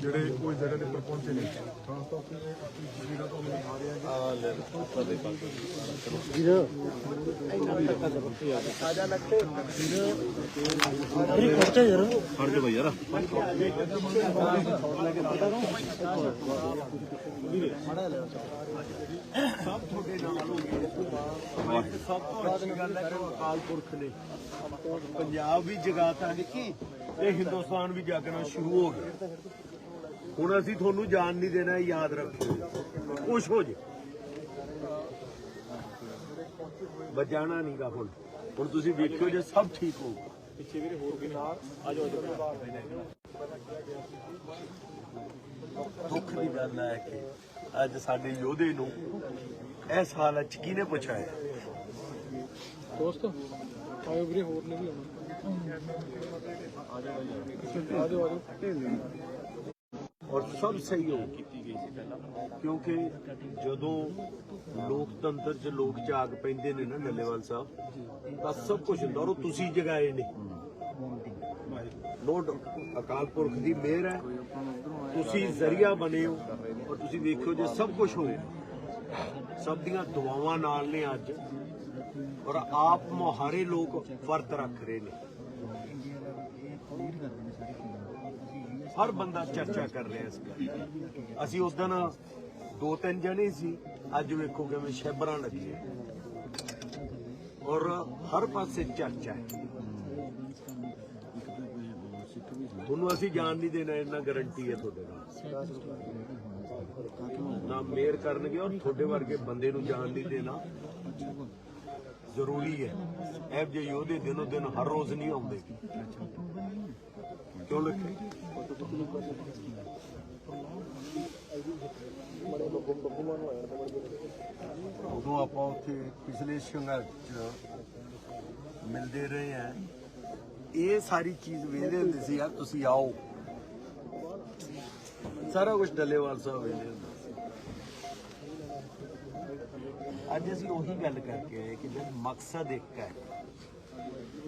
ਜਿਹੜੇ ਕੋਈ ਜਗ੍ਹਾ ਦੇ ਉੱਪਰ ਪਹੁੰਚੇ ਨੇ ਖਾਸ ਤੌਰ ਤੇ ਆਪਣੀ ਤਸਵੀਰਾਂ ਤੋਂ ਮੈਨੂੰ ਆ ਰਿਹਾ ਹੈ ਫੜ ਜਾ ਬਈ ਯਾਰ ਸਭ ਤੋਂ ਅੱਛੀ ਗੱਲ ਹੈ ਕਿ ਅਕਾਲ ਪੁਰਖ ਨੇ ਪੰਜਾਬ ਵੀ ਜਗਾਤਾ ਦੇਖੀ ਤੇ ਹਿੰਦੁਸਤਾਨ ਵੀ ਜਾਗਣਾ ਸ਼ੁਰੂ ਹੋ ਗਿਆ। ਹੁਣ ਅਸੀਂ ਤੁਹਾਨੂੰ ਜਾਣ ਨਹੀਂ ਦੇਣਾ ਯਾਦ ਰੱਖੋ ਖੁਸ਼ ਹੋ ਜੇ। ਬਜਾਣਾ ਨਹੀਂਗਾ ਹੁਣ। ਹੁਣ ਤੁਸੀਂ ਵੇਖਿਓ ਜੇ ਸਭ ਠੀਕ ਹੋਊਗਾ ਪਿੱਛੇ ਵੀਰੇ ਹੋਰ ਵੀ ਨਾਲ? ਆ ਜਾਓ। ਦੁੱਖ ਦੀ ਗੱਲ ਹੈ ਕਿ ਅੱਜ ਸਾਡੇ ਯੋਧੇ ਨੂੰ ਇਸ ਹਾਲਤ ਚ ਕਿਹਨੇ ਪਹੁੰਚਾਇਆ ਦੋਸਤ ਆਇਓ ਵੀਰੇ ਹੋਰ ਨੇ ਵੀ ਆਉਣਾ ਆ ਜਾਓ ਆ ਜਾਓ ਔਰ ਸਭ ਸਹੀ ਹੋ ਕੀਤੀ ਗਈ ਸੀ ਪਹਿਲਾਂ ਕਿਉਂਕਿ ਜਦੋਂ ਲੋਕਤੰਤਰ 'ਚ ਲੋਕ ਜਾਗ ਪੈਂਦੇ ਨੇ ਨਾ ਡੱਲੇਵਾਲ ਸਾਹਿਬ ਤਾਂ ਸਭ ਕੁਝ ਹੁੰਦਾ ਔਰ ਉਹ ਤੁਸੀਂ ਜਗਾਏ ਨੇ। ਲੋਡ ਅਕਾਲ ਪੁਰਖ ਦੀ ਮਿਹਰ ਹੈ। ਤੁਸੀਂ ਜ਼ਰੀਆ ਬਣੇ ਹੋ ਔਰ ਤੁਸੀਂ ਵੇਖਿਓ ਜੇ ਸਭ ਕੁਝ ਹੋਇਆ। ਸਭ ਦੀਆਂ ਦੁਆਵਾਂ ਨਾਲ ਨੇ ਅੱਜ। ਔਰ ਆਪ ਮੁਹਾਰੇ ਲੋਕ ਵਰਤ ਰੱਖ ਰਹੇ ਨੇ। ਹਰ ਬੰਦਾ ਚਰਚਾ ਕਰ ਰਿਹਾ ਇਸ ਗੱਲ ਅਸੀਂ ਉਸ ਦਿਨ ਦੋ ਤਿੰਨ ਜਣੇ ਸੀ। ਅੱਜ ਵੇਖੋ ਕਿਵੇਂ ਸ਼ੈਬਰਾਂ ਲੱਗੀਆਂ ਔਰ ਹਰ ਪਾਸੇ ਚਰਚਾ ਹੈ। ਤੁਹਾਨੂੰ ਅਸੀਂ ਜਾਣ ਨਹੀਂ ਦੇਣਾ, ਇੰਨਾ ਗਾਰੰਟੀ ਹੈ ਤੁਹਾਡੇ ਨਾਲ। ਨਾ ਮੇਅਰ ਕਰਨਗੇ ਔਰ ਤੁਹਾਡੇ ਵਰਗੇ ਬੰਦੇ ਨੂੰ ਜਾਣ ਨਹੀਂ ਦੇਣਾ। ਜ਼ਰੂਰੀ ਹੈ। ਇਹ ਜੇ ਯੋਧੇ ਦਿਨੋ ਦਿਨ ਹਰ ਰੋਜ਼ ਨਹੀਂ ਆਉਂਦੇ। ਕਿਉਂ ਲਿਖੇ ਉਦੋਂ ਆਪਾਂ ਉੱਥੇ ਪਿਛਲੇ ਸੰਘਰਸ਼ ਮਿਲਦੇ ਰਹੇ ਆ ਇਹ ਸਾਰੀ ਚੀਜ਼ ਵੇਖਦੇ ਹੁੰਦੇ ਸੀ, ਯਾਰ ਤੁਸੀਂ ਆਓ। ਸਾਰਾ ਕੁਝ ਡੱਲੇਵਾਲ ਸਾਹਿਬ ਵੇਖਦੇ ਹੁੰਦੇ ਅੱਜ ਅਸੀਂ ਉਹੀ ਗੱਲ ਕਰਕੇ ਆਏ ਕਿ ਜਦ ਮਕਸਦ ਇੱਕ ਹੈ,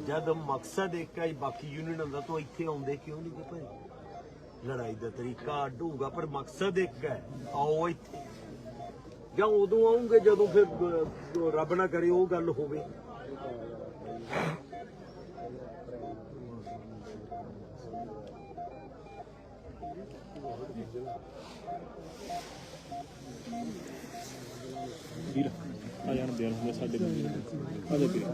ਜਦ ਮਕਸਦ ਇੱਕ ਹੈ, ਬਾਕੀ ਯੂਨੀਅਨ ਹੁੰਦਾ, ਤਾਂ ਇੱਥੇ ਆਉਂਦੇ ਕਿਉਂ ਨਹੀਂ ਭਾਈ? ਲੜਾਈ ਦਾ ਤਰੀਕਾ ਅੱਡ ਹੋਊਗਾ ਪਰ ਮਕਸਦ ਇੱਕ ਹੈ, ਆਓ ਇੱਥੇ। ਜਾਂ ਉਦੋਂ ਆਉਂਗੇ ਜਦੋਂ ਫਿਰ ਰੱਬ ਨਾ ਕਰੇ ਉਹ ਗੱਲ ਹੋਵੇ। ਵੀਰ ਆ ਜਾਣ ਦੇਣ ਹੁੰਦੇ ਸਾਡੇ ਬੰਦੇ ਆ ਜਾ ਵੀਰ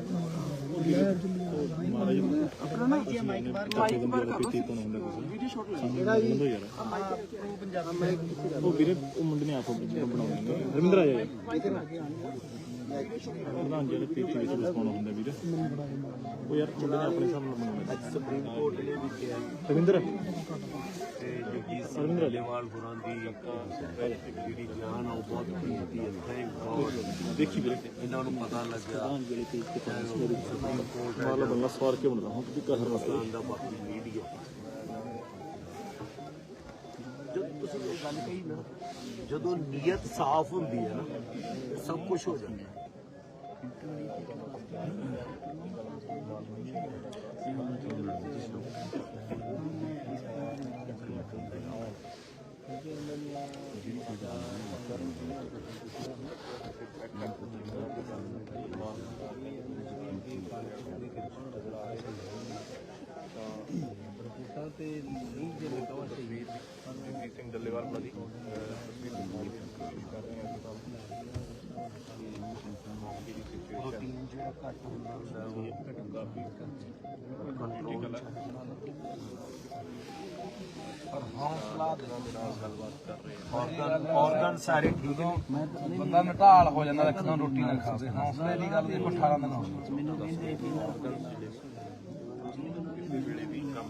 ਮਹਾਰਾਜ ਆਪਣਾ ਨਾ ਕੀ ਮਾਈਕ ਬਾਰ ਮਾਈਕ ਬਾਰ ਕਰ ਤੋਂ ਹੁੰਦਾ ਕੁਝ ਵੀਡੀਓ ਸ਼ਾਟ ਲੈ ਕਿਹੜਾ ਜੀ ਯਾਰ ਉਹ ਵੀਰੇ ਉਹ ਮੁੰਡੇ ਨੇ ਆਪੋ ਬਣਾਉਣੇ ਰਵਿੰਦਰ ਆ ਜਾ ਯਾਰ ਪ੍ਰਧਾਨ ਜਿਹੜੇ ਪੀਤੀ ਵਿੱਚ ਪਾਉਣਾ ਹੁੰਦਾ ਵੀਰ ਉਹ ਯਾਰ ਮੁੰਡੇ ਨੇ ਆਪਣੇ ਹਿਸਾਬ ਨਾਲ ਬਣਾਉਣਾ? ਅੱਜ ਸੁਪਰੀਮ ਕੋਰਟ ਨੇ ਵੀ ਕਿਹਾ। ਰਵਿੰਦਰ? ਤੇ ਜਗਜੀਤ ਸਿੰਘ ਡੱਲੇਵਾਲ ਗੁਰਾਂ ਦੀ ਜਿਹੜੀ ਜਾਨ ਆ ਉਹ ਬਹੁਤ ਕੀਮਤੀ ਹੈ। ਥੈਂਕ ਗੋਡ ਦੇਖੀ ਵੀਰੇ। ਇਹਨਾਂ ਨੂੰ ਪਤਾ ਲੱਗਾ ਪ੍ਰਧਾਨ ਜਿਹੜੇ ਤੇ ਇੱਕ ਤਾਂ ਸੁਪਰੀਮ ਕੋਰਟ ਮਾਰਲਾ ਬੰਦਾ ਸਵਾਰ ਕੇ ਬਣਦਾ? ਹੁਣ ਤੁਸੀਂ ਕਹਰ ਮਸਲਾ ਦਾ ਬਾਕੀ ਮੀਡੀਆ ਤੁਸੀਂ ਇਹ ਗੱਲ ਕਹੀ ਨਾ, ਜਦੋਂ ਨੀਅਤ ਸਾਫ਼ ਹੁੰਦੀ ਹੈ ਨਾ, ਸਭ ਕੁਝ ਹੋ ਜਾਂਦਾ ਹੈ। ਪ੍ਰੋਟੀਨ ਜਿਹੜਾ ਘੱਟ ਹੁੰਦਾ ਉਹ ਕੰਟਰੋਲ ਪਰ ਹੌਸਲਾ ਦੇਣਾ ਦੇ ਗੱਲਬਾਤ ਕਰ ਰਹੇ ਆਰਗਨ ਆਰਗਨ ਸਾਰੇ ਠੀਕ ਨੇ। ਬੰਦਾ ਨਟਾਲ ਹੋ ਜਾਂਦਾ, ਇੱਕਦਮ ਰੋਟੀ ਨਾ ਖਾਵੇ। ਹੌਸਲੇ ਦੀ ਗੱਲ ਦੇਖੋ 18 ਦਿਨ ਹੋ ਗਏ। ਮੈਨੂੰ ਕਹਿੰਦੇ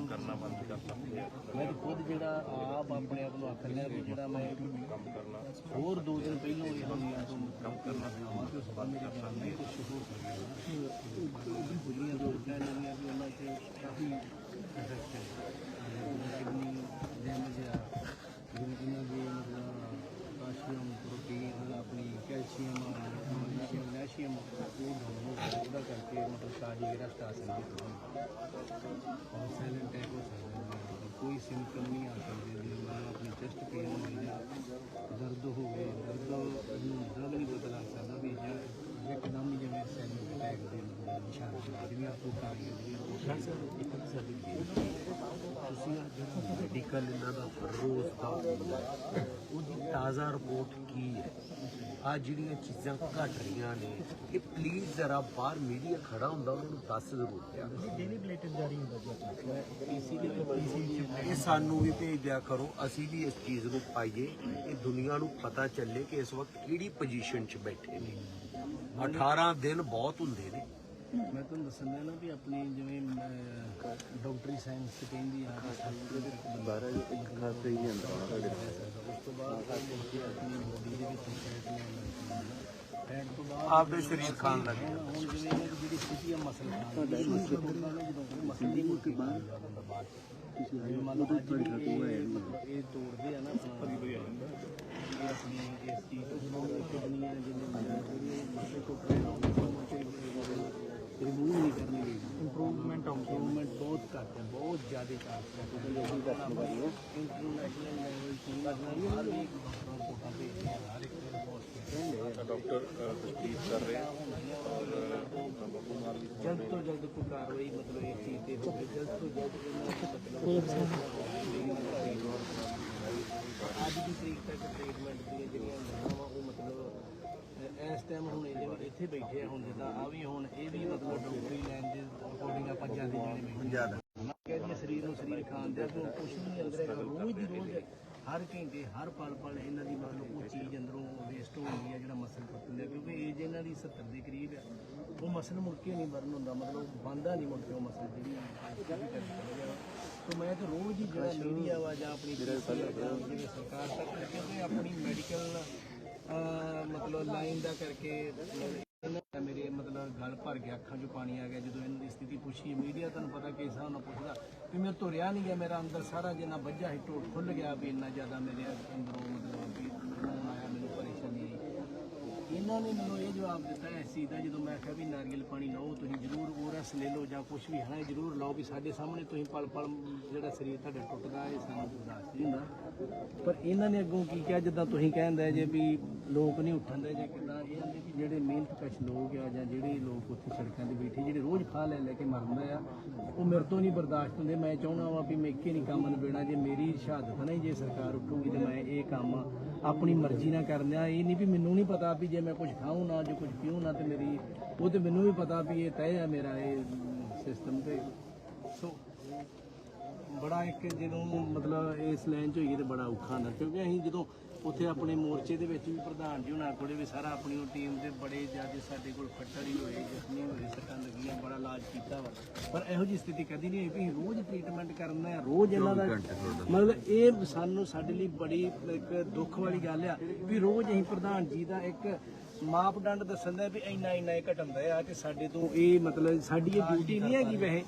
ਮੈਂ ਤਾਂ ਖੁਦ ਜਿਹੜਾ ਆਪ ਆਪਣੇ ਆਪ ਨੂੰ ਆਖ ਰਿਹਾ ਵੀ ਜਿਹੜਾ ਮੈਂ ਕੰਮ ਕਰਨਾ। ਹੋਰ ਦੋ ਦਿਨ ਪਹਿਲਾਂ ਇਹ ਦੁਨੀਆ ਤੋਂ ਕੰਮ ਕਰਨਾ ਤੇ ਉਸ ਬੰਦੇ ਦਾ ਕੰਮ ਨਹੀਂ। ਕੁਝ ਹੋ ਸਕਦਾ ਦੁਨੀਆ ਤੋਂ ਉੱਠਿਆ ਨਹੀਂ ਵੀ ਉਹਨਾਂ ਤੇ ਕਾਫੀ ਇਫੈਕਟ ਹੈ। ਡੈਮੇਜ ਆ ਜਿਵੇਂ ਕਿ ਜੀ ਮਤਲਬ ਕਾਲਸ਼ੀਅਮ ਪ੍ਰੋਟੀਨ ਆਪਣੀ ਕੈਲਸ਼ੀਅਮ ਮੈਗਨੀਸ਼ੀਅਮ ਨੈਸ਼ੀਅਮ ਉਹ ਡਾਊਨ ਹੋ ਗਿਆ ਉਹਦਾ ਕਰਕੇ ਮਤਲਬ ਕਾਰਡੀਅਕ ਅਰੈਸਟ ਆ ਸਕਦੀ ਹੈ ਔਰ ਸਾਇਲੈਂਟ ਅਟੈਕ ਹੋ ਸਕਦਾ ਹੈ ਕੋਈ ਕੋਈ ਸਿੰਪਟਮ ਨਹੀਂ ਆ ਸਕਦੇ ਜੇ ਮਤਲਬ ਆਪਣੀ ਚੈਸਟ ਪੇਨ ਹੋਵੇ ਜਾਂ ਦਰਦ ਹੋਵੇ ਦਰਦ ਨੂੰ ਦਰਦ ਨਹੀਂ ਪਤਾ ਲੱਗ ਸਕਦਾ ਵੀ ਜਾਂ ਇੱਕਦਮ ਹੀ ਜਿਵੇਂ ਤੁਸੀਂ ਜਿਹੜਾ ਮੈਡੀਕਲ ਇਹਨਾਂ ਦਾ ਰੋਜ਼ ਦਾ ਹੁੰਦਾ ਹੈ, ਉਹਦੀ ਤਾਜ਼ਾ ਰਿਪੋਰਟ ਕੀ ਹੈ? ਆ ਜਿਹੜੀਆਂ ਚੀਜ਼ਾਂ ਘਟ ਰਹੀਆਂ ਨੇ ਇਹ ਪਲੀਜ਼ ਜ਼ਰਾ ਬਾਹਰ ਮੀਡੀਆ ਖੜਾ ਹੁੰਦਾ ਉਹਨਾਂ ਨੂੰ ਦੱਸ ਜ਼ਰੂਰ। ਦਿਆ ਡੇਲੀ ਬਲੇਟਡ ਜਾਰੀ ਹੁੰਦਾ ਜੀ ਪੀਸੀ ਇਹ ਸਾਨੂੰ ਵੀ ਭੇਜ ਦਿਆ ਕਰੋ ਅਸੀਂ ਵੀ ਇਸ ਚੀਜ਼ ਨੂੰ ਪਾਈਏ। ਇਹ ਦੁਨੀਆ ਨੂੰ ਪਤਾ ਚੱਲੇ ਕਿ ਇਸ ਵਕਤ ਕਿਹੜੀ ਪੋਜੀਸ਼ਨ 'ਚ ਬੈਠੇ ਨੇ। 18 ਦਿਨ ਬਹੁਤ ਹੁੰਦੇ ਨੇ। ਮੈਂ ਤੁਹਾਨੂੰ ਦੱਸਣਾ ਨਾ ਵੀ ਆਪਣੀ ਜਿਵੇਂ ਡਾਕਟਰੀ ਸਾਇੰਸ ਕਹਿੰਦੀ ਆ ਕਿ ਸਾਡੇ ਦੇ ਬਾਰਾ ਇੱਕ ਖਾਤੇ ਹੀ ਅੰਦਰ ਆਉਣਾ ਤੁਹਾਡੇ ਉਸ ਤੋਂ ਬਾਅਦ ਮੁੜ ਕੇ ਆਪਣੀ ਬੋਡੀ ਦੇ ਵਿੱਚ ਫੈਟ ਲੈਣ ਫੈਟ ਤੋਂ ਬਾਅਦ ਆਪਦੇ ਸਰੀਰ ਖਾਣ ਲੱਗੇ ਹੁਣ ਹੁਣ ਜਿਵੇਂ ਇਹਨਾਂ ਦੀ ਜਿਹੜੀ ਸਥਿਤੀ ਆ ਮਸਲ ਖਾਣ ਦੀ ਮਸਲ ਹੁੰਦਾ ਨਾ ਜਦੋਂ ਉਹ ਮਸਲ ਦੀ ਮੁੱਠੀ ਬਾਹਰ ਜਾਂਦਾ ਬਾਅਦ ਚ। ਜਿਵੇਂ ਮੰਨ ਲਓ ਅੱਜ ਵੀ ਇਹ ਇਹ ਤੋੜਦੇ ਆ ਨਾ ਆਪਣਾ ਇਹ ਆਪਣੀ ਇਸ ਚੀਜ਼ ਤੋਂ ਜਦੋਂ ਕਿਡਨੀਆਂ ਜਿਵੇਂ ਜਿਹੜੀ ਮਸਲ ਟੁੱਟ ਰਹੇ ਨੇ ਰਿਮੂਵ ਨਹੀਂ ਕਰਨੀ ਗਈ ਇੰਪਰੂਵਮੈਂਟ ਇੰਪਰੂਵਮੈਂਟ ਬਹੁਤ ਘੱਟ ਹੈ ਬਹੁਤ ਜ਼ਿਆਦਾ ਚਾਂਸ ਹੈ ਕਿਉਂਕਿ ਲੋਕੀ ਕਰਨ ਵਾਲੀ ਹੈ ਇੰਟਰਨੈਸ਼ਨਲ ਲੈਵਲ ਤੇ ਹਰ ਇੱਕ ਡਾਕਟਰ ਕੋਟਾ ਭੇਜਦੇ ਆ ਹਰ ਇੱਕ ਹਸਪੀਟਲ ਡਾਕਟਰ ਤਸਦੀਕ ਕਰ ਰਹੇ ਜਲਦ ਤੋਂ ਜਲਦ ਕੋਈ ਕਾਰਵਾਈ ਮਤਲਬ ਇਸ ਚੀਜ਼ ਤੇ ਹੋਵੇ ਜਲਦ ਤੋਂ ਜਲਦ ਇਹਨਾਂ ਨੂੰ ਮਤਲਬ ਅੱਜ ਦੀ ਤਰੀਕ ਤੱਕ ਟ੍ਰੀਟਮੈਂਟ ਦੀਆਂ ਜਿਹੜੀਆਂ ਲਾਵਾਂ ਵਾ ਉਹ ਮਤਲਬ ਅਹ, ਇਸ ਟਾਈਮ ਹੁਣ ਇਹ ਜਿਵੇਂ ਇੱਥੇ ਬੈਠੇ ਆ ਹੁਣ ਜਿੱਦਾਂ ਆ ਵੀ ਹੁਣ ਇਹ ਵੀ ਮਤਲਬ ਡਾਕਟਰੀ ਲਾਈਨ ਦੇ ਅਕੋਰਡਿੰਗ ਆਪਾਂ ਜਾਂਦੇ ਜਾਣੇ ਬੈਠੇ ਜ਼ਿਆਦਾ। ਕਹਿੰਦੇ ਸਰੀਰ ਨੂੰ ਸਰੀਰ ਖਾਣ ਦਿਆ ਕਿ ਕੁਝ ਨਹੀਂ ਅੰਦਰ ਹੈਗਾ ਰੋਜ਼ ਦੀ ਰੋਜ਼ ਹਰ ਘੰਟੇ ਹਰ ਪਲ ਪਲ ਇਹਨਾਂ ਦੀ ਮਤਲਬ ਉਹ ਚੀਜ਼ ਅੰਦਰੋਂ ਵੇਸਟ ਹੋ ਜਾਂਦੀ ਹੈ ਜਿਹੜਾ ਮਸਲ ਟੁੱਟਦਾ ਕਿਉਂਕਿ ਏਜ ਇਹਨਾਂ ਦੀ 70 ਦੇ ਕਰੀਬ ਹੈ ਉਹ ਮਸਲ ਮੁੜ ਕੇ ਨਹੀਂ ਬਰਨ ਹੁੰਦਾ ਮਤਲਬ ਬੰਦਾ ਨਹੀਂ ਮੁੜ ਕੇ ਉਹ ਮਸਲ ਜਿਹੜੀ ਤੋ ਮੈਂ ਤਾਂ ਰੋਜ਼ ਹੀ ਜਿਹੜਾ ਮੀਡੀਆ ਵਾ ਜਾਂ ਆਪਣੀ ਆ ਸਰਕਾਰ ਤੱਕ ਕਿਉਂਕਿ ਆਪਣੀ ਮੈਡੀਕਲ ਲਾਈਨ ਦਾ ਕਰਕੇ ਮੇਰੇ ਮਤਲਬ ਗੱਲ ਭਰ ਗਿਆ, ਅੱਖਾਂ 'ਚੋਂ ਪਾਣੀ ਆ ਗਿਆ। ਜਦੋਂ ਇਹਨਾਂ ਦੀ ਸਥਿਤੀ ਪੁੱਛੀ, ਮੀਡੀਆ ਤੁਹਾਨੂੰ ਪਤਾ ਕਿਸ ਹਿਸਾਬ ਨਾਲ ਪੁੱਛਦਾ ਵੀ ਮੇਰੇ ਤੋਂ ਰਿਆ ਨਹੀਂ ਗਿਆ, ਮੇਰਾ ਅੰਦਰ ਸਾਰਾ ਜਿੰਨਾ ਵੱਜਾ ਸੀ ਟੋਟ ਖੁੱਲ ਗਿਆ ਵੀ ਇੰਨਾ ਜ਼ਿਆਦਾ ਮੇਰੇ ਅੰਦਰੋਂ ਮਤਲਬ ਵੀ ਆਇਆ, ਮੈਨੂੰ ਪਰੇਸ਼ਾਨੀ ਆਈ। ਇਹਨਾਂ ਨੇ ਮੈਨੂੰ ਇਹ ਜਵਾਬ ਦਿੱਤਾ ਇਸ ਚੀਜ਼ ਦਾ, ਜਦੋਂ ਮੈਂ ਕਿਹਾ ਵੀ ਨਾਰੀਅਲ ਪਾਣੀ ਲਓ, ਤੁਸੀਂ ਜ਼ਰੂਰ ਓਰਸ ਲੈ ਲਓ ਜਾਂ ਕੁਝ ਵੀ ਹੈ ਜ਼ਰੂਰ ਲਓ ਵੀ ਸਾਡੇ ਸਾਹਮਣੇ ਤੁਸੀਂ ਪਲ ਪਲ ਜਿਹੜਾ ਸਰੀਰ ਤੁਹਾਡਾ ਟੁੱਟਦਾ ਇਹ ਸਾਨੂੰ ਬਰਦਾਸ਼ਤ ਨਹੀਂ ਹੁੰਦਾ। ਪਰ ਇਹਨਾਂ ਨੇ ਅੱਗੋਂ ਕੀ ਕਿਹਾ? ਜਿੱਦਾਂ ਤੁਸੀਂ ਕਹਿੰਦੇ ਜੇ ਵੀ ਲੋਕ ਨਹੀਂ ਉੱਠਣਦੇ ਜਾਂ ਕਿੱਦਾਂ? ਇਹ ਕਹਿੰਦੇ ਵੀ ਜਿਹੜੇ ਮਿਹਨਤ ਕਸ਼ ਲੋਕ ਆ, ਜਾਂ ਜਿਹੜੇ ਲੋਕ ਉੱਥੇ ਸੜਕਾਂ ਤੇ ਬੈਠੇ, ਜਿਹੜੇ ਰੋਜ਼ ਖਾ ਲੈ ਲੈ ਕੇ ਮਰਦੇ ਆ, ਉਹ ਮੇਰੇ ਤੋਂ ਨਹੀਂ ਬਰਦਾਸ਼ਤ ਹੁੰਦੇ। ਮੈਂ ਚਾਹੁੰਦਾ ਵਾਂ ਵੀ ਮੈਂ ਇੱਕੇ ਨਹੀਂ ਕੰਮ ਨਿਬੇੜਾਂ, ਜੇ ਮੇਰੀ ਸ਼ਹਾਦਤ ਨਹੀਂ ਜੇ ਸਰਕਾਰ ਉੱਠੂਗੀ ਤੇ ਮੈਂ ਇਹ ਕੰਮ ਆਪਣੀ ਮਰਜ਼ੀ ਨਾਲ ਕਰਨਾ ਇਹ ਨਹੀਂ ਵੀ ਮੈਨੂੰ ਨਹੀਂ ਪਤਾ ਵੀ ਜੇ ਮੈਂ ਕੁਝ ਖਾਉ ਨਾ, ਜੇ ਕੁਝ ਪੀਉਂ ਨਾ, ਤੇ ਮੇਰੀ ਉਹ ਤੇ ਮੈਨੂੰ ਵੀ ਪਤਾ ਵੀ ਇਹ ਤੈਅ ਆ ਮੇਰਾ ਇਹ ਸਿਸਟਮ ਤੇ। ਸੋ ਬੜਾ ਇੱਕ ਜਦੋਂ ਮਤਲਬ ਇਸ ਲਾਈਨ 'ਚ ਹੋਈਏ ਤੇ ਬੜਾ ਔਖਾ ਹੁੰਦਾ ਕਿਉਂਕਿ ਅਸੀਂ ਜਦੋਂ ਉੱਥੇ ਆਪਣੇ ਮੋਰਚੇ ਦੇ ਵਿੱਚ ਵੀ ਪ੍ਰਧਾਨ ਜੀ ਉਹਨਾਂ ਕੋਲੇ ਵੀ ਸਾਰਾ ਆਪਣੀ ਉਹ ਟੀਮ ਦੇ ਬੜੇ ਜ਼ਿਆਦਾ ਸਾਡੇ ਕੋਲ ਫੱਟੜ ਹੀ ਹੋਏ ਜ਼ਖਮੀ ਹੋਏ ਸੱਟਾਂ ਲੱਗੀਆਂ ਬੜਾ ਇਲਾਜ ਕੀਤਾ ਵਾ। ਪਰ ਇਹੋ ਜੀ ਸਥਿਤੀ ਕਦੀ ਨਹੀਂ ਹੋਈ ਵੀ ਰੋਜ਼ ਟ੍ਰੀਟਮੈਂਟ ਕਰਨਾ ਹੈ ਰੋਜ਼ ਇਹਨਾਂ ਦਾ ਮਤਲਬ ਇਹ ਸਾਨੂੰ ਸਾਡੇ ਲਈ ਬੜੀ ਇੱਕ ਦੁੱਖ ਵਾਲੀ ਗੱਲ ਆ ਵੀ ਰੋਜ਼ ਅਸੀਂ ਪ੍ਰਧਾਨ ਜੀ ਦਾ ਇੱਕ ਮਾਪਦੰਡ ਦੱਸਣ ਦਾ ਵੀ ਇੰਨਾ ਇੰਨਾ ਇਹ ਘਟੰਦਾ ਆ ਤੇ ਸਾਡੇ ਤੋਂ ਇਹ ਮਤਲਬ ਸਾਡੀ ਇਹ ਡਿਊਟੀ ਨਹੀਂ ਹੈਗੀ ਵੈਸੇ।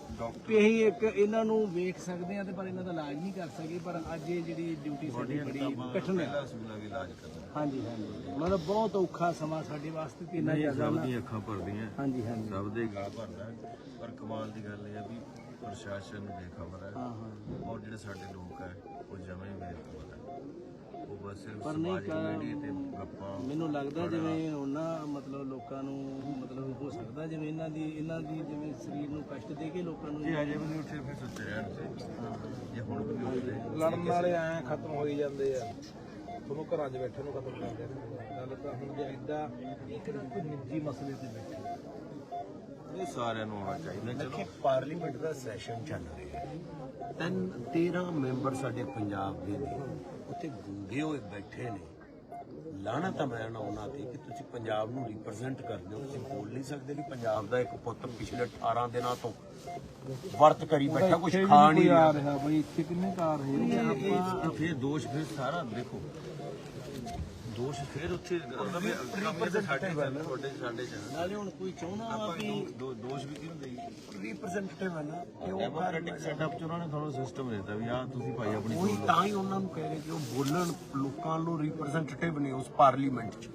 ਵੀ ਅਸੀਂ ਇੱਕ ਇਹਨਾਂ ਨੂੰ ਵੇਖ ਸਕਦੇ ਆ ਤੇ ਪਰ ਇਹਨਾਂ ਦਾ ਇਲਾਜ ਨਹੀਂ ਕਰ ਸਕੇ। ਪਰ ਅੱਜ ਇਹ ਜਿਹੜੀ ਡਿਊਟੀ ਸਾਡੀ ਬੜੀ ਕਠਿਨ ਹੈ। ਹਾਂਜੀ ਹਾਂਜੀ। ਮਤਲਬ ਬਹੁਤ ਔਖਾ ਸਮਾਂ ਸਾਡੇ ਵਾਸਤੇ ਤੇ ਇੰਨਾ ਜ਼ਿਆਦਾ ਨਾ- ਦੀਆਂ ਅੱਖਾਂ ਭਰਦੀਆਂ। ਹਾਂਜੀ ਹਾਂਜੀ। ਸਭ ਦੇ ਗਾਲ ਭਰਦਾ। ਪਰ ਕਮਾਲ ਦੀ ਗੱਲ ਇਹ ਹੈ ਵੀ ਪ੍ਰਸ਼ਾਸਨ ਬੇਖਬਰ ਹੈ। ਹਾਂ ਹਾਂ। ਔਰ ਜਿਹੜੇ ਸਾਡੇ ਲੋਕ ਹੈ ਉਹ ਜਮਾਂ ਹੀ ਬੇਖਬਰ ਬਸ ਸਿਰਫ ਪਰ ਨਹੀਂ ਸਮਾਜਿਕ ਤਾਂ- ਮੀਡੀਆ ਤੇ ਗੱਪਾਂ ਮੈਨੂੰ ਲੱਗਦਾ ਜਿਵੇਂ ਉਹਨਾਂ ਮਤਲਬ ਲੋਕਾਂ ਨੂੰ ਮਤਲਬ ਹੋ ਸਕਦਾ ਜਿਵੇਂ ਇਹਨਾਂ ਦੀ ਇਹਨਾਂ ਦੀ ਜਿਵੇਂ ਸਰੀਰ ਨੂੰ ਕਸ਼ਟ ਦੇ ਕੇ ਲੋਕਾਂ ਨੂੰ ਜੇ ਅਜੇ ਵੀ ਨਹੀਂ ਉੱਠੇ ਫਿਰ ਸੁੱਤੇ ਰਹਿਣ ਤੇ ਜੇ ਹੁਣ ਵੀ ਨਹੀਂ ਉੱਠਦੇ ਲੜਨ ਵਾਲੇ ਐ ਖਤਮ ਹੋਈ ਜਾਂਦੇ ਆ। ਤੁਹਾਨੂੰ ਘਰਾਂ 'ਚ ਬੈਠੇ ਨੂੰ ਖਤਮ ਕਰਦੇ ਆ। ਗੱਲ ਤਾਂ ਹੁਣ ਜੇ ਐਡਾ ਇੱਕ ਨਿੱਜੀ ਮਸਲੇ ਤੇ ਬੈਠੇ। ਇਹ ਸਾਰਿਆਂ ਨੂੰ ਆਉਣਾ ਚਾਹੀਦਾ ਚਲੋ। ਪਾਰਲੀਮੈਂਟ ਦਾ ਸੈਸ਼ਨ ਚੱਲ ਰਿਹਾ ਹੈ। ਤਿੰਨ 13 ਮੈਂਬਰ ਸਾਡੇ ਪੰਜਾਬ ਦੇ ਨੇ। ਉੱਥੇ ਗੁੰਗੇ ਹੋਏ ਬੈਠੇ ਨੇ। ਲਾਣਾ ਤਾਂ ਮੈਂ ਨਾ ਉਹਨਾਂ ਤੇ ਕਿ ਤੁਸੀਂ ਪੰਜਾਬ ਨੂੰ ਰਿਪਰੈਜ਼ੈਂਟ ਕਰਦੇ ਹੋ ਤੁਸੀਂ ਬੋਲ ਨਹੀਂ ਸਕਦੇ ਵੀ ਪੰਜਾਬ ਦਾ ਇੱਕ ਪੁੱਤ ਪਿਛਲੇ 18 ਦਿਨਾਂ ਤੋਂ ਵਰਤ ਕਰੀ ਬੈਠਾ ਕੁਝ ਖਾ ਨਹੀਂ ਰਿਹਾ। ਰਿਹਾ ਬਈ ਇੱਥੇ ਕਿੰਨੇ ਕਾਰ ਹੈ ਆਪਾਂ? ਫਿਰ ਦੋਸ਼ ਫਿਰ ਸਾਰਾ ਦੇਖੋ। ਦੋਸ਼ ਫਿਰ ਉੱਥੇ ਮਤਲਬ ਸਾਡੇ ਸਾਡੇ ਤੁਹਾਡੇ ਸਾਡੇ ਚ। ਨਾਲੇ ਹੁਣ ਕੋਈ ਚਾਹੁੰਦਾ ਵਾ ਦੋਸ਼ ਵੀ ਕਿਉਂ ਦੇਈ ਰਿਪਰੈਜ਼ੈਂਟੇਟਿਵ ਹੈ ਨਾ ਕਿ ਉਹ ਡੈਮੋਕ੍ਰੈਟਿਕ ਸੈਟਅਪ ਚ ਉਹਨਾਂ ਨੇ ਤੁਹਾਨੂੰ ਸਿਸਟਮ ਦਿੱਤਾ ਵੀ ਆ ਤੁਸੀਂ ਭਾਈ ਆਪਣੀ ਉਹੀ ਤਾਂ ਹੀ ਉਹਨਾਂ ਨੂੰ ਕਹਿ ਰਹੇ ਕਿ ਉਹ ਬੋਲਣ ਲੋਕਾਂ ਨੂੰ ਰਿਪਰੈਜ਼ੈਂਟੇਟਿਵ ਨੇ ਉਸ ਪਾਰਲੀਮੈਂਟ 'ਚ।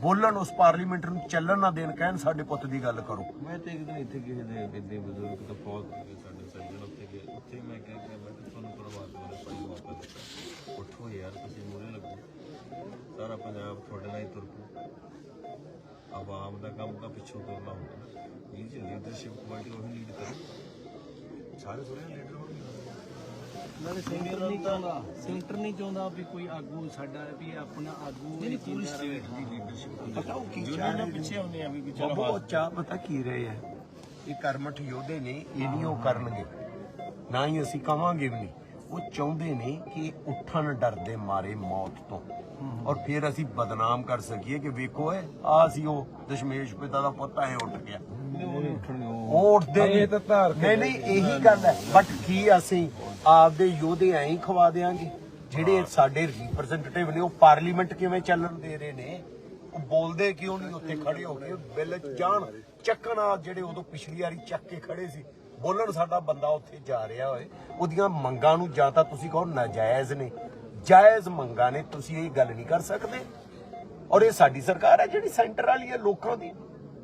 ਬੋਲਣ ਉਸ ਪਾਰਲੀਮੈਂਟ ਨੂੰ ਚੱਲਣ ਨਾ ਦੇਣ ਕਹਿਣ ਸਾਡੇ ਪੁੱਤ ਦੀ ਗੱਲ ਕਰੋ। ਮੈਂ ਤੇ ਇੱਕ ਦਿਨ ਇੱਥੇ ਕਿਸੇ ਦੇ ਇੱਦੇ ਬਜ਼ੁਰਗ ਤੋਂ ਗਏ ਸਾਡੇ ਸੱਜਣ ਉੱਥੇ ਗਏ ਉੱਥੇ ਮੈਂ ਕਹਿ ਕੇ ਮੈਂ ਤੁਹਾਨੂੰ ਨੇ ਭਾਈ ਮੌਕਾ ਦਿੱਤਾ। ਉੱਠੋ ਯਾਰ ਤੁਸੀਂ ਮੂਰੇ ਲੱਗੋ। ਸਾਰਾ ਪੰਜਾਬ ਤੁਹਾਡੇ ਨਾਲ ਹੀ ਤੁਰ ਪਊ। ਆਵਾਮ ਦਾ ਕੰਮ ਤਾਂ ਪਿੱਛੋਂ ਤੁਰਨਾ ਹੁੰਦਾ ਇਹ ਜੀ ਲੀਡਰਸ਼ਿਪ ਕੁਆਲਿਟੀ ਉਹੀ ਲੀਡ ਕਰੂ। ਸਾਰੇ ਥੋੜੇ ਲੀਡਰ ਹੋਣਗੇ। ਨਾਲੇ ਸੈਂਟਰ ਨਹੀਂ ਚਾਹੁੰਦਾ। ਸੈਂਟਰ ਨਹੀਂ ਚਾਹੁੰਦਾ ਵੀ ਕੋਈ ਆਗੂ ਸਾਡਾ ਵੀ ਆਪਣਾ ਆਗੂ ਨਹੀਂ ਪੂਰੀ ਸਟੇਟ ਦੀ ਲੀਡਰਸ਼ਿਪ ਪਤਾ ਉਹ ਕੀ ਚਾਹ ਨਾ ਰਹੇ ਪਿੱਛੇ ਹੁੰਦੇ ਆ ਵੀ ਵੀ ਬਾਬਾ ਚਲੋ ਉਹ ਚਾਹ ਪਤਾ ਕੀ ਰਹੇ ਆ? ਇਹ ਕਰਮਠ ਯੋਧੇ ਨੇ ਇਹ ਨਹੀਂ ਉਹ ਕਰਨਗੇ। ਨਾ ਹੀ ਅਸੀਂ ਕਵਾਂਗੇ ਵੀ ਨਹੀਂ। ਉਹ ਚਾਹੁੰਦੇ ਨੇ ਕਿ ਉੱਠਣ ਡਰਦੇ ਮਾਰੇ ਮੌਤ ਤੋਂ। ਔਰ ਫਿਰ ਅਸੀਂ ਬਦਨਾਮ ਕਰ ਸਕੀਏ ਕਿ ਵੇਖੋ ਇਹ ਆ ਸੀ ਉਹ ਦਸ਼ਮੇਸ਼ ਪਿਤਾ ਦਾ ਪੁੱਤ ਐ ਉੱਠ ਗਿਆ। ਉਹ ਉੱਠਦੇ ਨਹੀਂ। ਨਹੀਂ ਨਹੀਂ ਇਹੀ ਗੱਲ ਹੈ। ਬਟ ਕੀ ਅਸੀਂ ਆਪਦੇ ਯੋਧੇ ਐਂ ਹੀ ਖਵਾ ਦੇਾਂਗੇ ਜਿਹੜੇ ਸਾਡੇ ਰਿਪਰੈਜ਼ੈਂਟੇਟਿਵ ਨੇ ਉਹ ਪਾਰਲੀਮੈਂਟ ਕਿਵੇਂ ਚੱਲਣ ਦੇ ਰਹੇ ਨੇ? ਉਹ ਬੋਲਦੇ ਕਿਉਂ ਨਹੀਂ? ਉੱਥੇ ਖੜੇ ਹੋ ਗਏ ਬਿੱਲ ਜਾਣ ਚੱਕਣ ਜਿਹੜੇ ਉਦੋਂ ਪਿਛਲੀ ਵਾਰੀ ਚੱਕ ਕੇ ਖੜੇ ਸੀ। ਬੋਲਣ ਸਾਡਾ ਬੰਦਾ ਉੱਥੇ ਜਾ ਰਿਹਾ ਹੋਏ ਉਹਦੀਆਂ ਮੰਗਾਂ ਨੂੰ ਜਾਂ ਤਾਂ ਤੁਸੀਂ ਕਹੋ ਨਾਜਾਇਜ਼ ਨੇ। ਜਾਇਜ਼ ਮੰਗਾਂ ਨੇ ਤੁਸੀਂ ਇਹ ਗੱਲ ਨਹੀਂ ਕਰ ਸਕਦੇ। ਔਰ ਇਹ ਸਾਡੀ ਸਰਕਾਰ ਹੈ ਜਿਹੜੀ ਸੈਂਟਰ ਵਾਲੀ ਹੈ ਲੋਕਾਂ ਦੀ।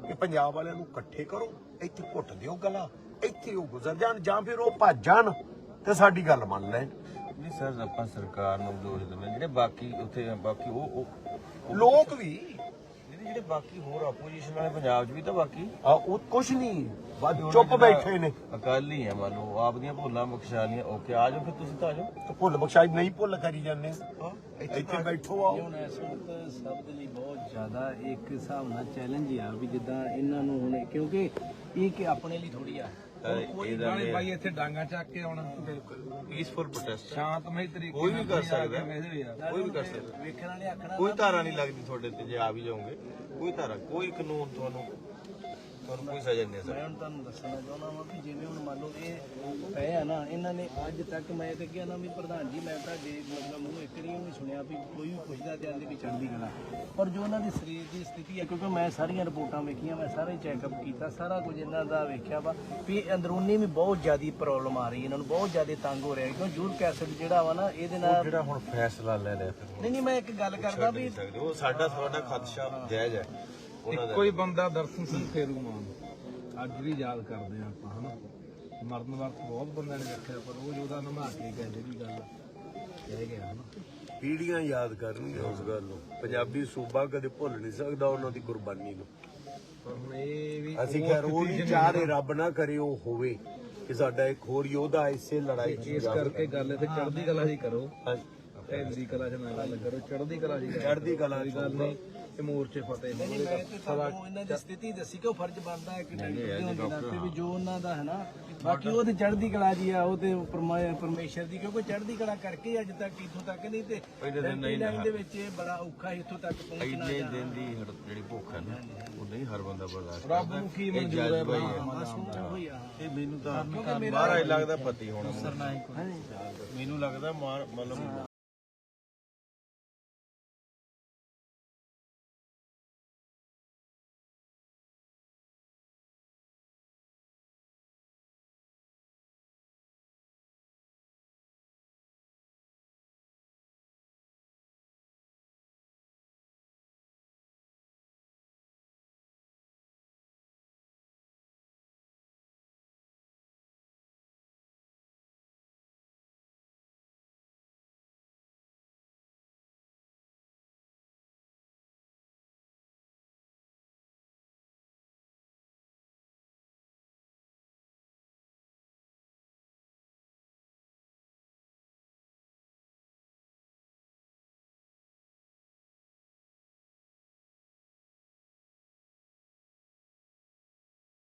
ਇਹ ਪੰਜਾਬ ਵਾਲਿਆਂ ਨੂੰ ਇਕੱਠੇ ਕਰੋ ਇੱਥੇ ਘੁੱਟ ਦਿਓ ਗਲਾ ਇੱਥੇ ਉਹ ਗੁਜ਼ਰ ਜਾਣ ਜਾਂ ਫਿਰ ਉਹ ਭੱਜ ਜਾਣ ਤੇ ਸਾਡੀ ਗੱਲ ਮੰਨ ਲੈਣ। ਨਹੀਂ ਸਰ ਆਪਾਂ ਸਰਕਾਰ ਨੂੰ ਦੋਸ਼ ਦਿੰਦੇ ਜਿਹੜੇ ਬਾਕੀ ਉੱਥੇ ਬਾਕੀ ਉਹ ਲੋਕ ਵੀ। ਜਿਹੜੇ ਬਾਕੀ ਹੋਰ ਆਪੋਜੀਸ਼ਨ ਵਾਲੇ ਪੰਜਾਬ 'ਚ ਵੀ ਤਾਂ ਬਾਕੀ। ਆ, ਉਹ ਕੁਝ ਨਹੀਂ। ਚੁੱਪ ਬੈਠੇ ਨੇ। ਅਕਾਲੀ ਹੈ ਮੰਨ ਲਓ ਆਪਦੀਆਂ ਭੁੱਲਾਂ ਬਖਸ਼ਾ ਲੀਆਂ ਓਕੇ ਆ ਜਾਓ ਫਿਰ ਤੁਸੀਂ ਤਾਂ ਆ ਜਾਓ। ਤੇ ਭੁੱਲ ਬਖਸ਼ਾਈ ਨਹੀਂ ਭੁੱਲ ਕਰੀ ਜਾਂਦੇ। ਇੱਥੇ ਬੈਠੋ ਆਓ। ਹੁਣ ਇਸ ਵਕਤ ਸਭ ਦੇ ਲਈ ਬਹੁਤ ਜ਼ਿਆਦਾ ਇੱਕ ਹਿਸਾਬ ਨਾਲ ਚੈਲੰਜ ਆ ਵੀ ਜਿੱਦਾਂ ਇਹਨਾਂ ਨੂੰ ਹੁਣ ਕਿਉਂਕਿ ਇਹ ਕਿ ਆਪਣੇ ਲਈ ਥੋੜੀ ਆ। ਇਹਦਾ ਭਾਈ ਇੱਥੇ ਡਾਂਗਾ ਚੱਕ ਕੇ ਆਉਣਾ। ਪੀਸਫੁਲ ਪ੍ਰੋਟੈਸਟ ਸ਼ਾਂਤਮਈ ਤਰੀਕੇ ਕੋਈ ਵੀ ਕਰ ਸਕਦਾ। ਕੋਈ ਵੀ ਕਰ ਸਕਦਾ। ਵੇਖਣ ਵਾਲੇ ਆਖਣਾ ਕੋਈ ਧਾਰਾ ਨਹੀਂ ਲੱਗਦੀ ਤੁਹਾਡੇ ਤੇ ਜੇ ਆ ਵੀ ਜਾਓਗੇ। ਕੋਈ ਧਾਰਾ ਕੋਈ ਕਾਨੂੰਨ ਤੁਹਾਨੂੰ ਤੁਹਾਨੂੰ ਕੋਈ ਸਜ਼ਾ ਨਹੀਂ ਦੇ ਸਕਦਾ। ਮੈਂ ਹੁਣ ਤੁਹਾਨੂੰ ਦੱਸਣਾ ਚਾਹੁੰਦਾ ਹਾਂ ਕਿ ਜਿਵੇਂ ਹੁਣ ਮੰਨ ਲਓ ਇਹ ਪਏ ਆ ਨਾ ਇਹਨਾਂ ਨੇ ਅੱਜ ਤੱਕ ਮੈਂ ਤੇ ਕਿਹਾ ਨਾ ਵੀ ਪ੍ਰਧਾਨ ਜੀ ਮੈਂ ਤੁਹਾਡੇ ਮਤਲਬ ਮੂੰਹ ਇੱਕ ਨਹੀਂ ਵੀ ਸੁਣਿਆ ਵੀ ਕੋਈ ਵੀ ਪੁੱਛਦਾ ਤੇ ਆਂਦੇ ਵੀ ਚੜ੍ਹਦੀ ਕਲਾ ਪਰ ਜੋ ਉਹਨਾਂ ਦੀ ਸਰੀਰ ਦੀ ਸਥਿਤੀ ਹੈ ਕਿਉਂਕਿ ਮੈਂ ਸਾਰੀਆਂ ਰਿਪੋਰਟਾਂ ਵੇਖੀਆਂ ਮੈਂ ਸਾਰਾ ਚੈੱਕਅਪ ਕੀਤਾ ਸਾਰਾ ਕੁਝ ਇਹਨਾਂ ਦਾ ਵੇਖਿਆ ਵਾ ਵੀ ਅੰਦਰੂਨੀ ਵੀ ਬਹੁਤ ਜ਼ਿਆਦੀ ਪ੍ਰੋਬਲਮ ਆ ਰਹੀ ਇਹਨਾਂ ਨੂੰ ਬਹੁਤ ਜ਼ਿਆਦਾ ਤੰਗ ਹੋ ਰਿਹਾ ਕਿਉਂ ਯੂਰਿਕ ਐਸਿਡ ਜਿਹੜਾ ਵਾ ਨਾ ਇਹਦੇ ਨਾਲ ਜਿਹੜਾ ਹੁਣ ਫੈਸਲਾ ਲੈ ਲਿਆ ਨਹੀਂ ਨਹੀਂ ਮੈਂ ਇੱਕ ਗੱਲ ਕਰਦਾ ਵੀ ਉਹ ਸਾਡਾ ਤੁਹਾਡਾ ਖਦਸ਼ਾ ਜਾਇਜ਼ ਹੈ। ਦਾ ਕੋਈ ਬੰਦਾ ਦਰਸ਼ਨ ਸਿੰਘ ਫੇਰੂ ਮਾਨ। ਅੱਜ ਵੀ ਯਾਦ ਕਰਦੇ ਆ ਆਪਾਂ ਹਨਾ? ਮਰਨ ਵਕਤ ਬਹੁਤ ਬੰਦਿਆਂ ਨੇ ਵੇਖਿਆ ਪਰ ਉਹ ਜਿਹਦਾ ਨਮਾ ਕੇ ਕਹਿੰਦੇ ਵੀ ਗੱਲ ਕਹਿ ਗਿਆ ਹਨਾ? ਪੀੜੀਆਂ ਯਾਦ ਕਰਨਗੇ ਉਸ ਗੱਲ ਨੂੰ। ਪੰਜਾਬੀ ਸੂਬਾ ਕਦੇ ਭੁੱਲ ਨਹੀਂ ਸਕਦਾ ਉਹਨਾਂ ਦੀ ਕੁਰਬਾਨੀ ਨੂੰ। ਅਸੀਂ ਖੈਰ ਉਹ ਨਹੀਂ ਚਾਹ ਰਹੇ ਰੱਬ ਨਾ ਕਰੇ ਉਹ ਹੋਵੇ ਕਿ ਸਾਡਾ ਇੱਕ ਹੋਰ ਯੋਧਾ ਇਸੇ ਲੜਾਈ 'ਚ ਇਸ ਕਰਕੇ ਗੱਲ ਇੱਥੇ ਚੜ੍ਹਦੀ ਕਲਾ ਜੀ ਕਰੋ। ਕਲਾ ਚ ਨਾ ਚੜ੍ਹਦੀ ਕਲਾ ਜੀ ਚੜ੍ਹਦੀ ਕਲਾ ਦੀ ਗੱਲ ਨਹੀਂ ਇਹ ਮੋਰਚੇ ਫਤਿਹ ਨਹੀਂ ਹੋਣਗੇ ਮੈਂ ਤੇ ਤੁਹਾਨੂੰ ਇਹਨਾਂ ਦੀ ਸਥਿਤੀ ਦੱਸੀ ਕਿ ਉਹ ਫਰਜ਼ ਬਣਦਾ ਹੈ ਕਿ ਡਾਕਟਰ ਦੇ ਹੋਣ ਦੇ ਨਾਤੇ ਵੀ ਜੋ ਉਹਨਾਂ ਦਾ ਹੈ ਨਾ ਬਾਕੀ ਉਹ ਤੇ ਚੜ੍ਹਦੀ ਕਲਾ ਜੀ ਆ ਉਹ ਤੇ ਪਰਮਾ- ਪਰਮੇਸ਼ਰ ਦੀ ਕਿਉਂਕਿ ਚੜ੍ਹਦੀ ਕਲਾ ਕਰਕੇ ਅੱਜ ਤੱਕ ਇੱਥੋਂ ਤੱਕ ਨਹੀਂ ਤੇ ਪਹਿਲੇ ਦਿਨ ਨਹੀਂ ਲਾਈਨ ਦੇ ਵਿੱਚ ਇਹ ਬੜਾ ਔਖਾ ਸੀ ਇੱਥੋਂ ਤੱਕ ਪਹੁੰਚਣਾ ਇੰਨੇ ਦਿਨ ਦੀ ਹੜ- ਜਿਹੜੀ ਭੁੱਖ ਹੈ ਨਾ ਉਹ ਨਹੀਂ ਹਰ ਬੰਦਾ ਬਰਦਾਸ਼ਤ ਰੱਬ ਨੂੰ ਕੀ ਮਨਜ਼ੂਰ ਹੈ ਬਈ ਬਸ ਉਹ ਹੀ। ਆ ਇਹ ਮੈਨੂੰ ਤਾਂ ਮਹਾਰਾਜ ਲੱਗਦਾ ਪਤੀ ਹੋਣਾ ਮੈਨੂੰ ਲੱਗਦਾ ਮਤਲਬ